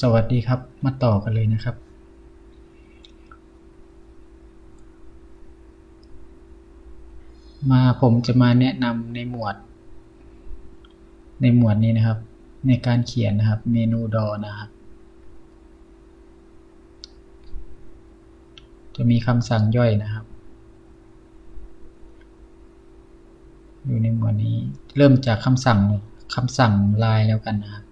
สวัสดีครับ มาต่อกันเลยนะครับ มาผมจะมาแนะนำในหมวด ในหมวดนี้นะครับ ในการเขียนนะครับ เมนูดอนะครับ จะมีคำสั่งย่อยนะครับ อยู่ในหมวดนี้ เริ่มจากคำสั่งคำสั่งลายแล้วกันนะครับ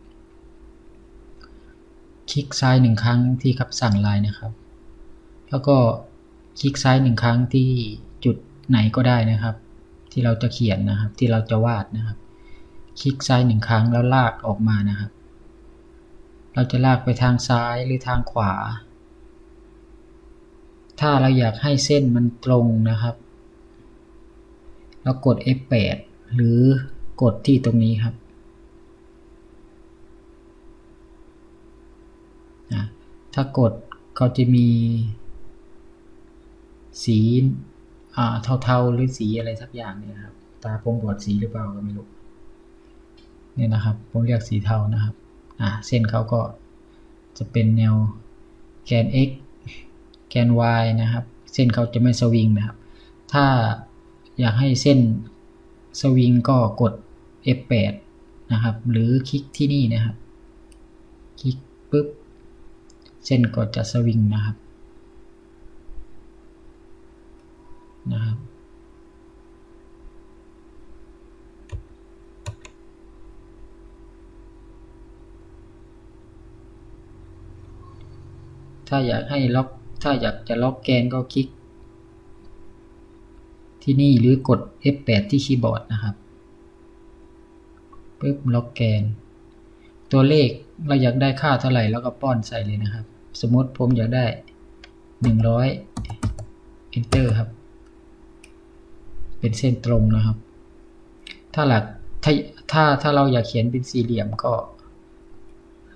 คลิกซ้ายหนึ่งครั้งที่คำสั่งลายนะครับ แล้วก็คลิกซ้ายหนึ่งครั้งที่จุดไหนก็ได้นะครับ ที่เราจะเขียนนะครับ ที่เราจะวาดนะครับ คลิกซ้ายหนึ่งครั้งแล้วลากออกมานะครับ เราจะลากไปทางซ้ายหรือทางขวา ถ้าเราอยากให้เส้นมันตรงนะครับเรากด F8 หรือกดที่ตรงนี้ครับนะ ถ้ากดก็จะมี สีเทาๆหรือสีอะไรสักอย่างเนี่ยครับ ตาผมบอดสีหรือเปล่าก็ไม่รู้เนี่ยนะครับ ผมเรียกสีเทานะครับ อ่าเส้นเขาก็จะเป็นแนวแกน x แกน y นะครับ เส้นเขาจะไม่สวิงนะครับ ถ้าอยากให้เส้นสวิงก็กด F8 นะครับ หรือคลิกที่นี่นะครับ คลิกปุ๊บ เส้นก็จะสวิงนะครับนะครับถ้าอยากให้ล็อก ถ้าอยากจะล็อกแกนก็คลิก ที่นี่หรือกด F8 ที่คีย์บอร์ดนะครับปึ๊บล็อกแกน ตัวเลขเราอยากได้ค่าเท่าไหร่แล้วก็ป้อนใส่เลยนะครับ สมมติผมอยากได้ 100 Enter ครับ เป็นเส้นตรงนะครับ ถ้าหลักถ้าถ้าถ้าเราอยากเขียนเป็นสี่เหลี่ยมก็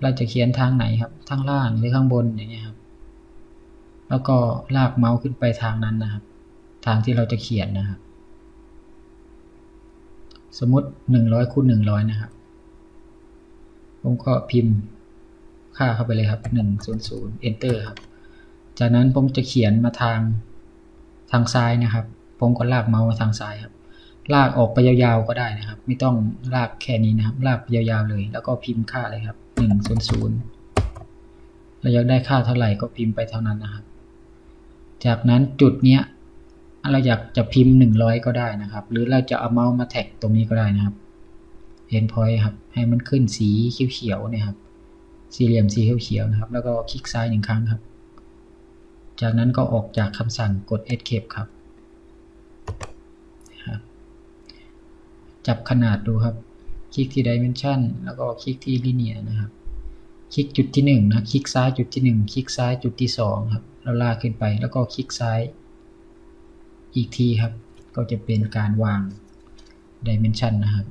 เราจะเขียนทางไหนครับ ทางล่างหรือข้างบนอย่างเงี้ยครับ แล้วก็ลากเมาส์ขึ้นไปทางนั้นนะครับ ทางที่เราจะเขียนนะครับ สมมติ100คูณ100 นะครับ ผมก็พิมพ์ ค่าเข้าไปเลยครับ 100 enter ครับ จากนั้นผมจะเขียนมาทางทางซ้ายนะครับ ผมก็ลากเมาส์มาทางซ้ายครับ ลากออกไปยาวๆก็ได้นะครับ ไม่ต้องลากแค่นี้นะครับ ลากยาวๆเลย แล้วก็พิมพ์ค่าเลยครับ 100เราอยากได้ค่าเท่าไหร่ก็พิมพ์ไปเท่านั้นนะครับ จากนั้นจุดเนี้ยเราอยากจะพิมพ์ 100 ก็ได้นะครับ หรือเราจะเอาเมาส์มาแท็กตรงนี้ก็ได้นะครับ endpoint ครับ ให้มันขึ้นสีเขียวๆนี่ยครับ สี่เหลี่ยมสีเขียวๆนะครับ แล้วก็คลิกซ้ายหนึ่งครั้งครับ จากนั้นก็ออกจากคำสั่งกด escape ครับ จับขนาดดูครับ คลิกที่ dimension แล้วก็คลิกที่ linear นะครับ คลิกจุดที่1นะคลิกซ้ายจุดที่ 1 คลิกซ้ายจุดที่2ครับแล้วลากขึ้นไปแล้วก็คลิกซ้ายอีกทีครับ ก็จะเป็นการวาง dimension นะครับ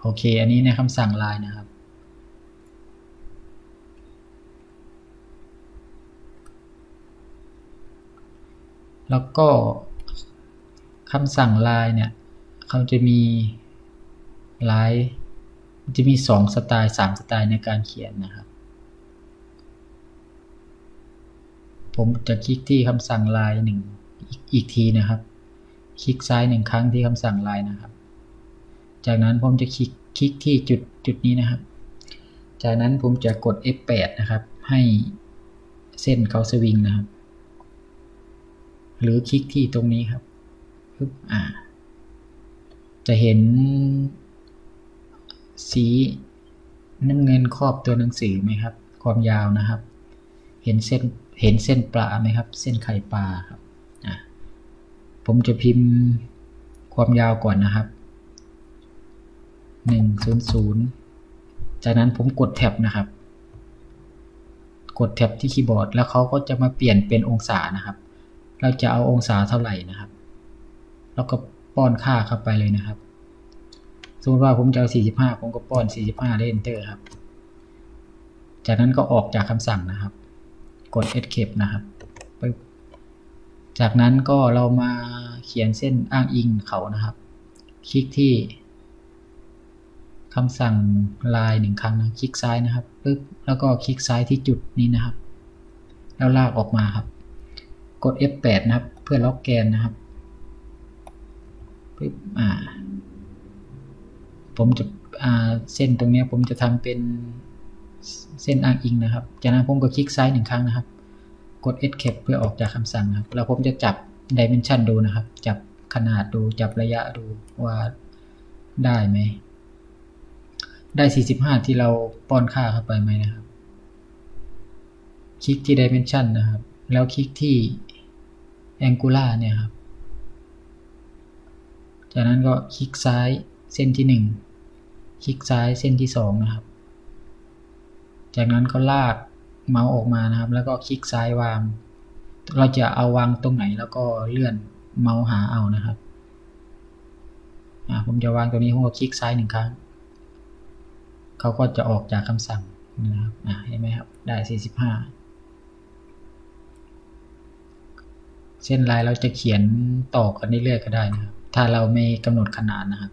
โอเค อันนี้ในคำสั่งลายนะครับ แล้วก็คำสั่งลายเนี่ยเขาจะมีลายจะมี 2 สไตล์ 3 สไตล์ในการเขียนนะครับ ผมจะคลิกที่คำสั่งลายหนึ่งอีกทีนะครับ คลิกซ้ายหนึ่งครั้งที่คำสั่งลายนะครับ จากนั้นผมจะคลิกคลิกที่จุดจุดนี้นะครับ จากนั้นผมจะกด F8 นะครับ ให้เส้นเขาสวิงนะครับ หรือคลิกที่ตรงนี้ครับปึ๊บอ่า จะเห็น สีน้ำเงินครอบตัวหนังสือไหมครับ ความยาวนะครับ เห็นเส้นเห็นเส้นปลาไหมครับ เส้นไข่ปลาครับผมจะพิมพ์ความยาวก่อนนะครับ 100 จากนั้นผมกดแท็บนะครับ กดแท็บที่คีย์บอร์ด แล้วเขาก็จะมาเปลี่ยนเป็นองศานะครับ เราจะเอาองศาเท่าไหร่นะครับ แล้วก็ป้อนค่าเข้าไปเลยนะครับ สมมติว่าผมจะเอา 45 ผมก็ป้อน 45เล่นเตอร์ครับ จากนั้นก็ออกจากคำสั่งนะครับ กด escape นะครับปึ๊บจากนั้นก็เรามาเขียนเส้นอ้างอิงเขานะครับ คลิกที่ คำสั่งลายหนึ่งครั้งนะคลิกซ้ายนะครับปึ๊บแล้วก็คลิกซ้ายที่จุดนี้นะครับ แล้วลากออกมาครับ กด F8 นะครับ เพื่อล็อกแกนนะครับปึ๊บอ่า ผมจะอ่าเส้นตรงนี้ผมจะทำเป็นเส้นอ้างอิงนะครับ จากนั้นผมก็คลิกซ้ายหนึ่งครั้งนะครับ กด Escape เพื่อออกจากคำสั่งครับ แล้วผมจะจับ Dimension ดูนะครับ จับขนาดดู จับระยะดูว่าได้ไหม ได้ 45 ที่เราป้อนค่าเข้าไปไหมนะครับ คลิกที่ Dimension นะครับ แล้วคลิกที่ Angular เนี่ยครับ จากนั้นก็คลิกซ้ายเส้นที่ 1 คลิกซ้ายเส้นที่ 2 นะครับ จากนั้นก็ลากเมาส์ออกมานะครับ แล้วก็คลิกซ้ายวาง เราจะเอาวางตรงไหนแล้วก็เลื่อนเมาส์หาเอานะครับผมจะวางตรงนี้ผมก็คลิกซ้ายหนึ่งครั้ง เขาก็จะออกจากคำสั่งนะครับเห็นไหมครับ ได้ 45 เส้นลายเราจะเขียนต่อกันเรื่อยๆก็ได้นะครับ ถ้าเราไม่กำหนดขนาดนะครับ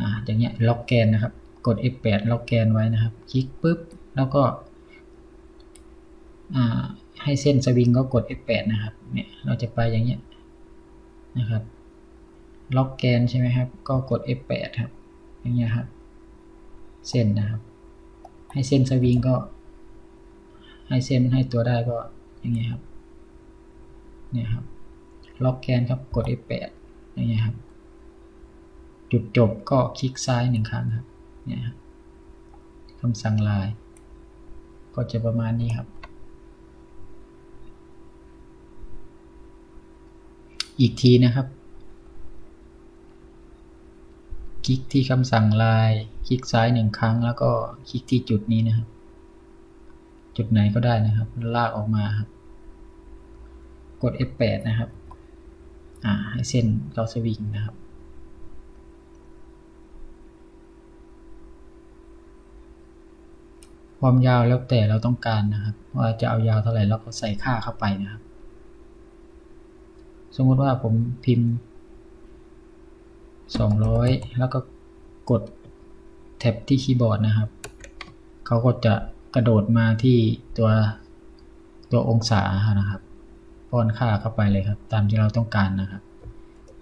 อ่าอย่างเงี้ยล็อกแกนนะครับ กด F8 ล็อกแกนไว้นะครับ คลิกปุ๊บ แล้วก็อ่าให้เส้นสวิงก็กด F8 นะครับ เนี่ย เราจะไปอย่างเงี้ยนะครับ ล็อกแกนใช่ไหมครับ ก็กด F8 ครับ อย่างเงี้ยครับ เส้นนะครับ ให้เส้นสวิงก็ ให้เส้นให้ตัวได้ก็อย่างเงี้ยครับเนี่ยครับ ล็อกแกนครับกด F8 อย่างเงี้ยครับ จุดจบก็คลิกซ้ายหนึ่งครั้งครับเนี่ยครับคำสั่งลาย ก็จะประมาณนี้ครับ อีกทีนะครับ คลิกที่คำสั่งลายคลิกซ้ายหนึ่งครั้ง แล้วก็คลิกที่จุดนี้นะครับ จุดไหนก็ได้นะครับ ลากออกมาครับ กด F8 นะครับ อ่าให้เส้นเราสวิงนะครับความยาวแล้วแต่เราต้องการนะครับ ว่าจะเอายาวเท่าไหร่เราก็ใส่ค่าเข้าไปนะครับ สมมติว่าผมพิมพ์ 200 แล้วก็กดแท็บที่คีย์บอร์ดนะครับ เขาก็จะกระโดดมาที่ตัวตัวองศานะครับ ป้อนค่าเข้าไปเลยครับ ตามที่เราต้องการนะครับ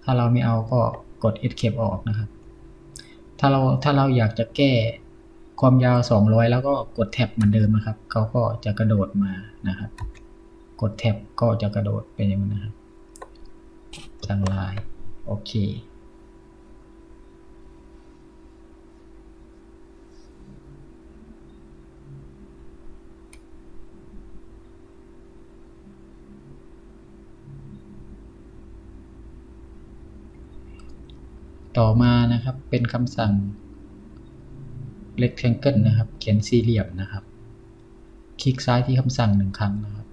ถ้าเราไม่เอาก็กด escape ออกนะครับ ถ้าเราถ้าเราอยากจะแก้ความยาว 200 แล้วก็กดแท็บเหมือนเดิมนะครับ เขาก็จะกระโดดมานะครับ กดแท็บก็จะกระโดดเป็นอย่างนี้นะครับสั่งลายโอเค ต่อมานะครับเป็นคำสั่ง rectangle นะครับ เขียนสี่เหลี่ยมนะครับ คลิกซ้ายที่คำสั่งหนึ่งครั้งนะครับ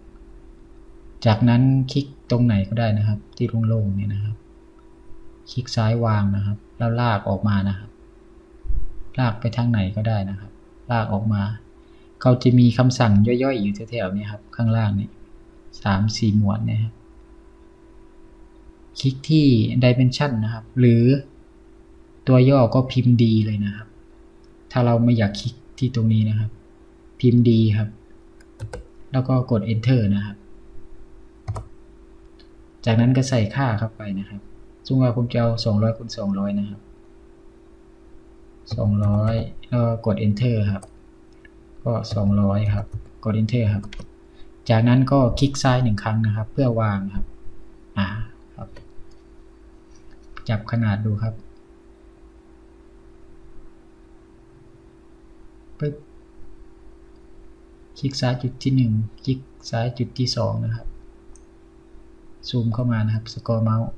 จากนั้นคลิกตรงไหนก็ได้นะครับ ที่โล่งๆนี่นะครับ คลิกซ้ายวางนะครับ แล้วลากออกมานะครับ ลากไปทางไหนก็ได้นะครับ ลากออกมาเขาจะมีคำสั่งย่อยๆอยู่แถวๆนี้ครับ ข้างล่างนี่สามสี่หมวดนะครับ คลิกที่ dimension นะครับ หรือ ตัวย่อก็พิมพ์ดีเลยนะครับ ถ้าเราไม่อยากคลิกที่ตรงนี้นะครับ พิมพ์ดีครับ แล้วก็กด enter นะครับ จากนั้นก็ใส่ค่าเข้าไปนะครับซึ่งว่าผมจะเอา200คูณ200 นะครับ 200 แล้วก็กด enter ครับ ก็ 200 ครับ กด enter ครับ จากนั้นก็คลิกซ้ายหนึ่งครั้งนะครับ เพื่อวางครับ อ่า ครับ จับขนาดดูครับ ปึ๊บคลิกซ้ายจุดที่ 1 คลิกซ้ายจุดที่ 2 นะครับ ซูมเข้ามานะครับ สกอร์เมาส์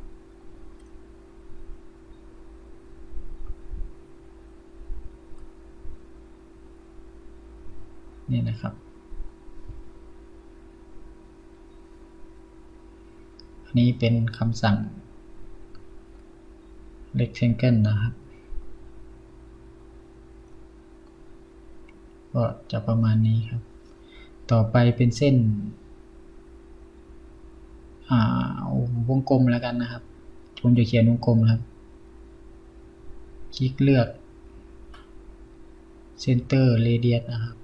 นี่นะครับ อันนี้เป็นคำสั่ง rectangle นะครับ ก็จะประมาณนี้ครับ ต่อไปเป็นเส้นวงกลมแล้วกันนะครับ ผมจะเขียนวงกลมครับ คลิกเลือก center radius นะครับ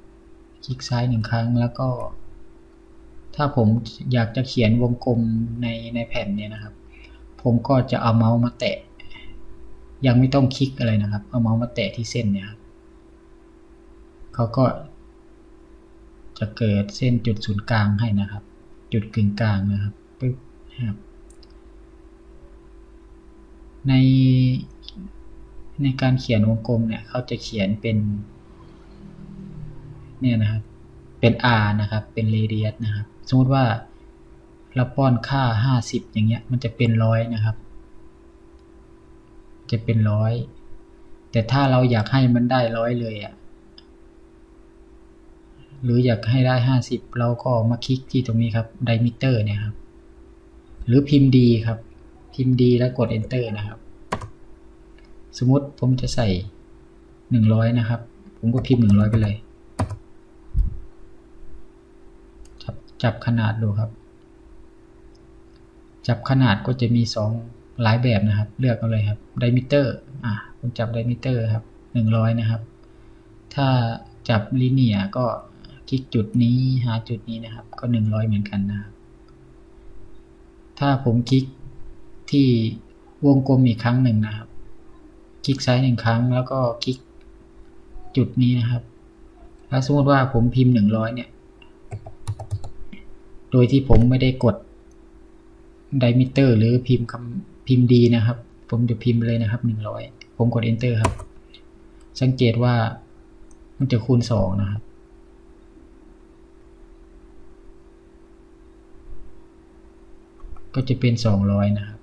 คลิกซ้ายหนึ่งครั้งแล้วก็ ถ้าผมอยากจะเขียนวงกลมในในแผ่นเนี่ยนะครับ ผมก็จะเอาเมาส์มาแตะ ยังไม่ต้องคลิกอะไรนะครับ เอาเมาส์มาแตะที่เส้นเนี่ยครับ เขาก็จะเกิดเส้นจุดศูนย์กลางให้นะครับ จุดกึ่งกลางนะครับปึ๊บครับ ในในการเขียนวงกลมเนี่ยเขาจะเขียนเป็นเนี่ยนะครับ เป็น r นะครับ เป็น radius นะครับ สมมติว่าเราป้อนค่า 50 อย่างเงี้ย มันจะเป็นร้อยนะครับ จะเป็นร้อย แต่ถ้าเราอยากให้มันได้ร้อยเลยอะ่ะ หรืออยากให้ได้ 50 เราก็มาคลิกที่ตรงนี้ครับ dimeter เนี่ยครับ หรือพิมพ์ดีครับ พิมพ์ดีแล้วกด enter นะครับ สมมติผมจะใส่ 100 นะครับ ผมก็พิมพ์ 100 ไปเลย จับจับขนาดดูครับ จับขนาดก็จะมี 2 หลายแบบนะครับ เลือกเอาเลยครับ dimeter อะผมจับ dimeter ครับ 100 นะครับ ถ้าจับลิเนียก็ คลิกจุดนี้หาจุดนี้นะครับ ก็ 100 เหมือนกันนะครับ ถ้าผมคลิกที่วงกลมอีกครั้งหนึ่งนะครับ คลิกซ้ายหนึ่งครั้งแล้วก็คลิกจุดนี้นะครับ ถ้าสมมติว่าผมพิมพ์ 100 เนี่ย โดยที่ผมไม่ได้กด dimeter หรือพิมพ์คำพิมพ์ดีนะครับ ผมจะพิมพ์เลยนะครับ 100 ผมกด enter ครับ สังเกตว่ามันจะคูณ 2 นะครับ ก็จะเป็น 200 นะครับ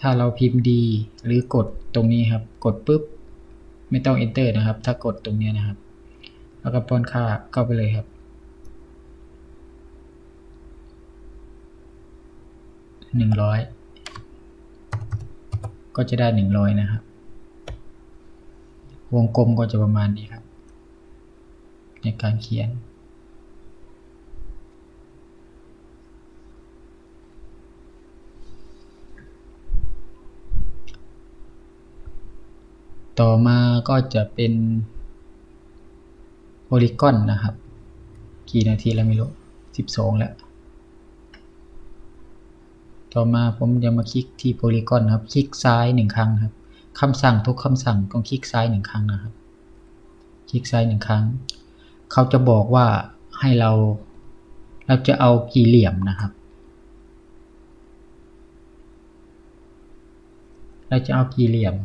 ถ้าเราพิมพ์ดีหรือกดตรงนี้ครับ กดปุ๊บ ไม่ต้อง enter นะครับ ถ้ากดตรงนี้นะครับ แล้วก็ป้อนค่าเข้าไปเลยครับหนึ่งร้อยก็จะได้หนึ่งร้อยนะครับ วงกลมก็จะประมาณนี้ครับ ในการเขียน ต่อมาก็จะเป็นโพลีกอนนะครับ กี่นาทีแล้วไม่รู้สิบสองแล้ว ต่อมาผมจะมาคลิกที่โพลีกอนครับ คลิกซ้ายหนึ่งครั้งครับคำสั่งทุกคำสั่งต้องคลิกซ้ายหนึ่งครั้งนะครับ คลิกซ้ายหนึ่งครั้ง เขาจะบอกว่าให้เรา เราจะเอากี่เหลี่ยมนะครับ เราจะเอากี่เหลี่ยม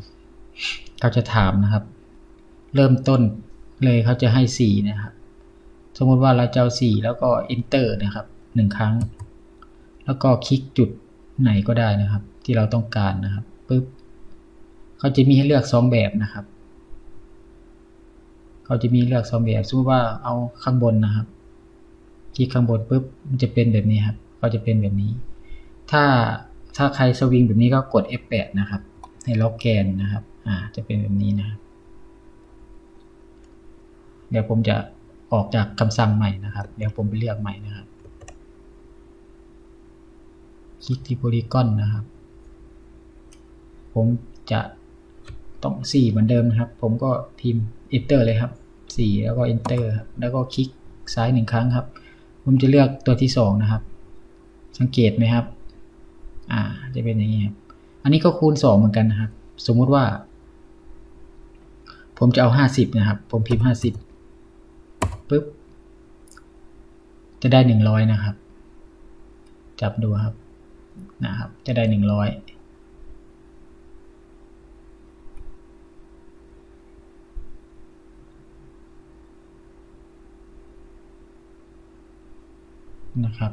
เขาจะถามนะครับ เริ่มต้นเลยเขาจะให้สี่นะครับ สมมติว่าเราจะเอาสี่แล้วก็ enter นะครับหนึ่งครั้ง แล้วก็คลิกจุดไหนก็ได้นะครับ ที่เราต้องการนะครับปุ๊บเขาจะมีให้เลือกสองแบบนะครับเขาจะมีเลือกสองแบบสมมติว่าเอาข้างบนนะครับคลิกข้างบนปุ๊บมันจะเป็นแบบนี้ครับ ก็จะเป็นแบบนี้ ถ้าถ้าใครสวิงแบบนี้ก็กด F8 นะครับ ให้ล็อกแกนนะครับ อ่า จะเป็นแบบนี้นะครับ เดี๋ยวผมจะออกจากคำสั่งใหม่นะครับ เดี๋ยวผมไปเลือกใหม่นะครับ คลิกที่โพลีกอนนะครับ ผมจะต้อง 4 เหมือนเดิมนะครับ ผมก็พิมพ์ enter เลยครับ 4 แล้วก็ enter ครับแล้วก็คลิกซ้ายหนึ่งครั้งครับ ผมจะเลือกตัวที่ 2 นะครับ สังเกตไหมครับ อ่า จะเป็นอย่างนี้ครับ อันนี้ก็คูณ 2 เหมือนกันนะครับ สมมุติว่า ผมจะเอา 50 นะครับ ผมพิมพ์ 50ปุ๊บ จะได้ 100 นะครับ จับดูครับ นะครับ จะได้ 100นะครับ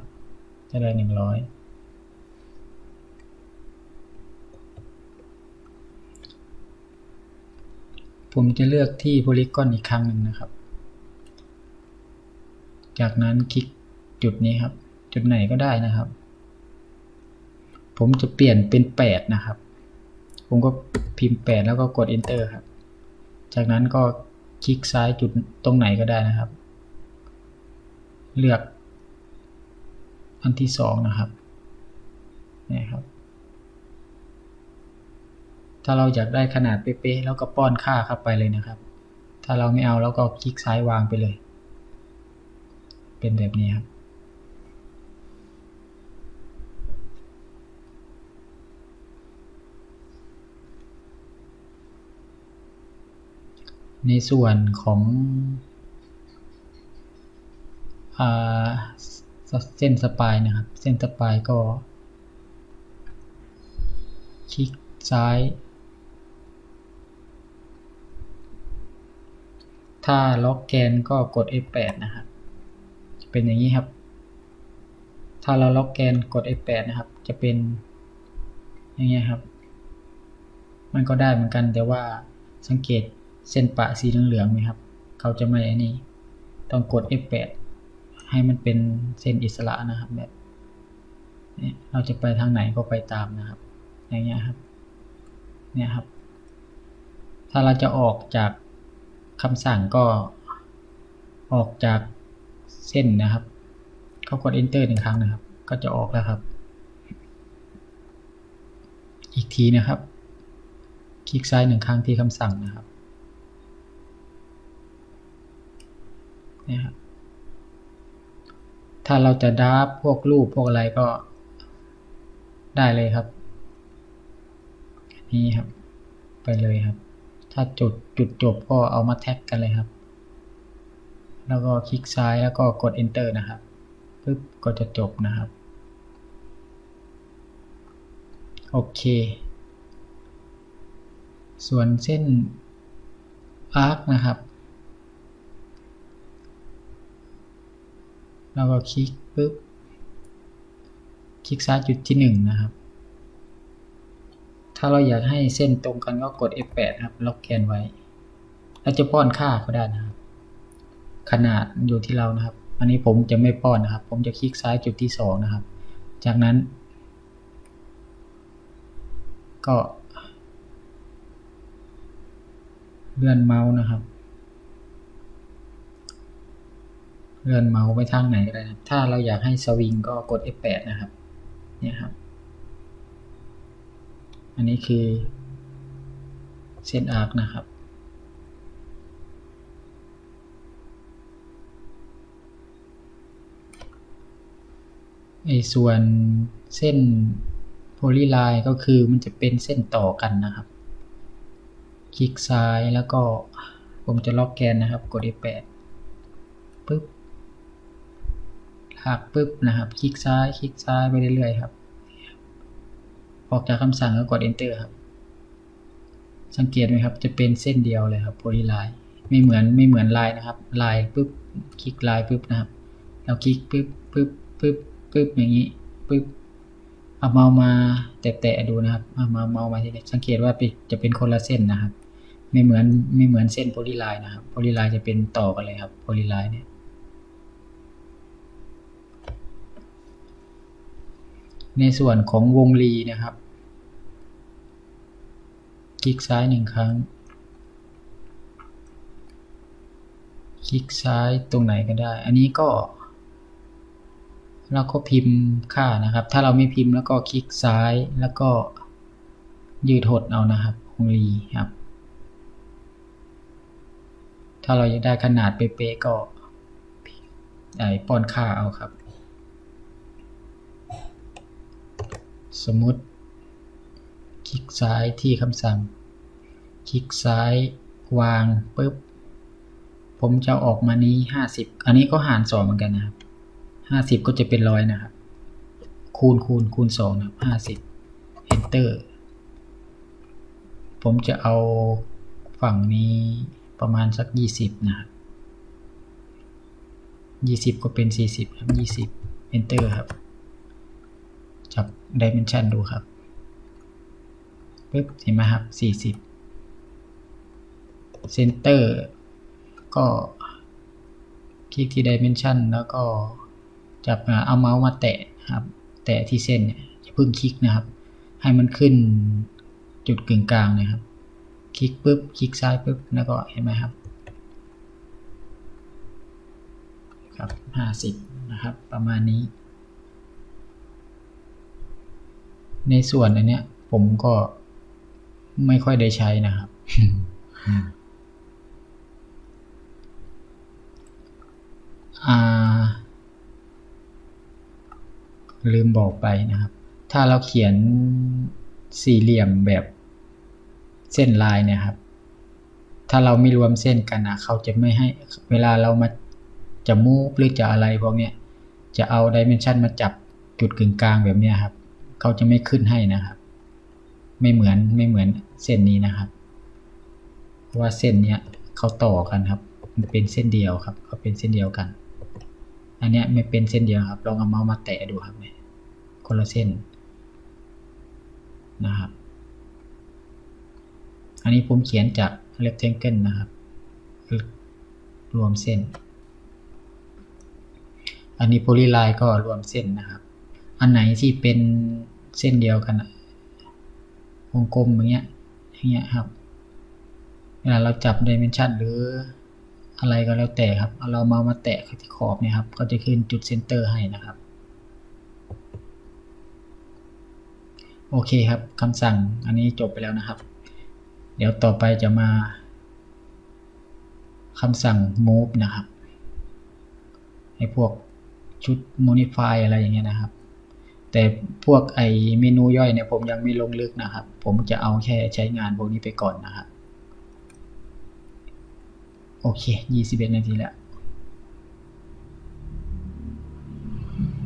จะได้100 ผมจะเลือกที่โพลีกอนอีกครั้งหนึ่งนะครับ จากนั้นคลิกจุดนี้ครับ จุดไหนก็ได้นะครับ ผมจะเปลี่ยนเป็น 8 นะครับ ผมก็พิมพ์ 8 แล้วก็กด enter ครับ จากนั้นก็คลิกซ้ายจุดตรงไหนก็ได้นะครับ เลือกอันที่สองนะครับนี่ครับ ถ้าเราอยากได้ขนาดเป๊ะๆแล้วก็ป้อนค่าเข้าไปเลยนะครับ ถ้าเราไม่เอาแล้วก็คลิกซ้ายวางไปเลย เป็นแบบนี้ครับ ในส่วนของเส้นสปายนะครับ เส้นสปายก็ คลิกซ้าย ถ้าล็อกแกนก็กด F8 นะครับจะเป็นอย่างนี้ครับ ถ้าเราล็อกแกนกด F8 นะครับ จะเป็น อย่างนี้ครับ มันก็ได้เหมือนกันแต่ว่าสังเกตเส้นปะสีเหลืองๆไหมครับ เขาจะไม่อันนี้ ต้องกด F8 ให้มันเป็นเส้นอิสระนะครับแบบนี้เราจะไปทางไหนก็ไปตามนะครับ อย่างเงี้ยครับ เนี่ยครับ ถ้าเราจะออกจาก คำสั่งก็ออกจากเส้นนะครับ เขากด enter หนึ่งครั้งนะครับ ก็จะออกแล้วครับ อีกทีนะครับ คลิกซ้ายหนึ่งครั้งที่คำสั่งนะครับนี่ครับถ้าเราจะดับพวกรูปพวกอะไรก็ได้เลยครับ นี่ครับ ไปเลยครับ ถ้าจุดจุดจบก็เอามาแท็กกันเลยครับ แล้วก็คลิกซ้ายแล้วก็กด enter นะครับปึ๊บก็จะจบนะครับ โอเค ส่วนเส้น arc นะครับ แล้วก็คลิกปึ๊บ คลิกซ้ายจุดที่หนึ่งนะครับ ถ้าเราอยากให้เส้นตรงกันก็กด F8 ครับล็อกแกนไว้ แล้วจะป้อนค่าก็ได้นะครับ ขนาดอยู่ที่เรานะครับ อันนี้ผมจะไม่ป้อนนะครับ ผมจะคลิกซ้ายจุดที่สองนะครับ จากนั้น ก็เลื่อนเมาส์นะครับ เลื่อนเมาส์ไปทางไหนก็ได้นะถ้าเราอยากให้สวิงก็กด F8 นะครับ เนี่ยครับ อันนี้คือเส้นอาร์คนะครับ ไอ้ส่วนเส้นโพลีไลน์ก็คือมันจะเป็นเส้นต่อกันนะครับ คลิกซ้ายแล้วก็ผมจะล็อกแกนนะครับ กด F8 ปึ๊บหักปึ๊บนะครับ คลิกซ้าย คลิกซ้ายไปเรื่อยๆครับ ออกจากคำสั่งแล้วกด enter ครับ สังเกตไหมครับ จะเป็นเส้นเดียวเลยครับโพลีไลน์ไม่เหมือนไม่เหมือนลายนะครับ ลายปึ๊บคลิกลายปึ๊บนะครับแล้วคลิกปึ๊บปึ๊บปึ๊บปึ๊บอย่างนี้ปึ๊บเอาเมาส์มาแตะๆดูนะครับเอามาเมาส์มาที่นี่สังเกตว่าจะเป็นคนละเส้นนะครับ ไม่เหมือนไม่เหมือนเส้นโพลีไลน์นะครับโพลีไลน์จะเป็นต่อกันเลยครับโพลีไลน์เนี่ย ในส่วนของวงรีนะครับ คลิกซ้ายหนึ่งครั้ง คลิกซ้ายตรงไหนก็ได้ อันนี้ก็เราก็พิมพ์ค่านะครับ ถ้าเราไม่พิมพ์แล้วก็คลิกซ้ายแล้วก็ยืดหดเอานะครับวงรีครับ ถ้าเราอยากได้ขนาดเป๊ะๆก็ไอ้ป้อนค่าเอาครับ สมมติ คลิกซ้ายที่คำสั่ง คลิกซ้ายวางปุ๊บ ผมจะออกมานี้ห้าสิบอันนี้ก็หารสองเหมือนกันนะครับห้าสิบก็จะเป็นร้อยนะครับ คูณคูณคูณสองนะครับห้าสิบ enter ผมจะเอาฝั่งนี้ประมาณสักยี่สิบนะครับยี่สิบก็เป็นสี่สิบครับยี่สิบ enter ครับ จับ dimension ดูครับปึ๊บเห็นไหมครับสี่สิบ center ก็คลิกที่ dimension แล้วก็จับเอาเมาส์มาแตะครับ แตะที่เส้นเนี่ยจะเพิ่งคลิกนะครับ ให้มันขึ้นจุดกึ่งกลางนะครับ คลิกปุ๊บ คลิกซ้ายปุ๊บ แล้วก็เห็นไหมครับ ครับห้าสิบนะครับ ประมาณนี้ ในส่วนอันเนี้ย ผมก็ไม่ค่อยได้ใช้นะครับอ่าลืมบอกไปนะครับ ถ้าเราเขียนสี่เหลี่ยมแบบเส้นลายเนี่ยครับ ถ้าเราไม่รวมเส้นกันนะเขาจะไม่ให้เวลาเรามาจะมูฟหรือจะอะไรพวกเนี้ยจะเอาดิเมนชันมาจับจุดกึ่งกลางแบบเนี้ยครับ เขาจะไม่ขึ้นให้นะครับ ไม่เหมือนไม่เหมือนเส้นนี้นะครับ เพราะว่าเส้นเนี้ยเขาต่อกันครับ มันเป็นเส้นเดียวครับเขาเป็นเส้นเดียวกัน อันเนี้ยไม่เป็นเส้นเดียวครับลองเอาเมาส์มาแตะดูครับเนี่ยคนละเส้นนะครับ อันนี้ผมเขียนจาก rectangle นะครับ รวมเส้น อันนี้ polyline ก็รวมเส้นนะครับ อันไหนที่เป็นเส้นเดียวกันอะวงกลมอย่างเงี้ยอย่างเงี้ยครับเวลาเราจับ dimension หรืออะไรก็แล้วแต่ครับเอาเรามามาแตะที่ขอบเนี่ยครับ ก็จะขึ้นจุดเซนเตอร์ให้นะครับโอเคครับคำสั่งอันนี้จบไปแล้วนะครับ เดี๋ยวต่อไปจะมาคำสั่ง move นะครับ ให้พวกชุด modify อะไรอย่างเงี้ยนะครับ แต่พวกไอเมนูย่อยเนี่ยผมยังไม่ลงลึกนะครับ ผมจะเอาแค่ใช้งานพวกนี้ไปก่อนนะครับ โอเค 21 นาทีแล้ว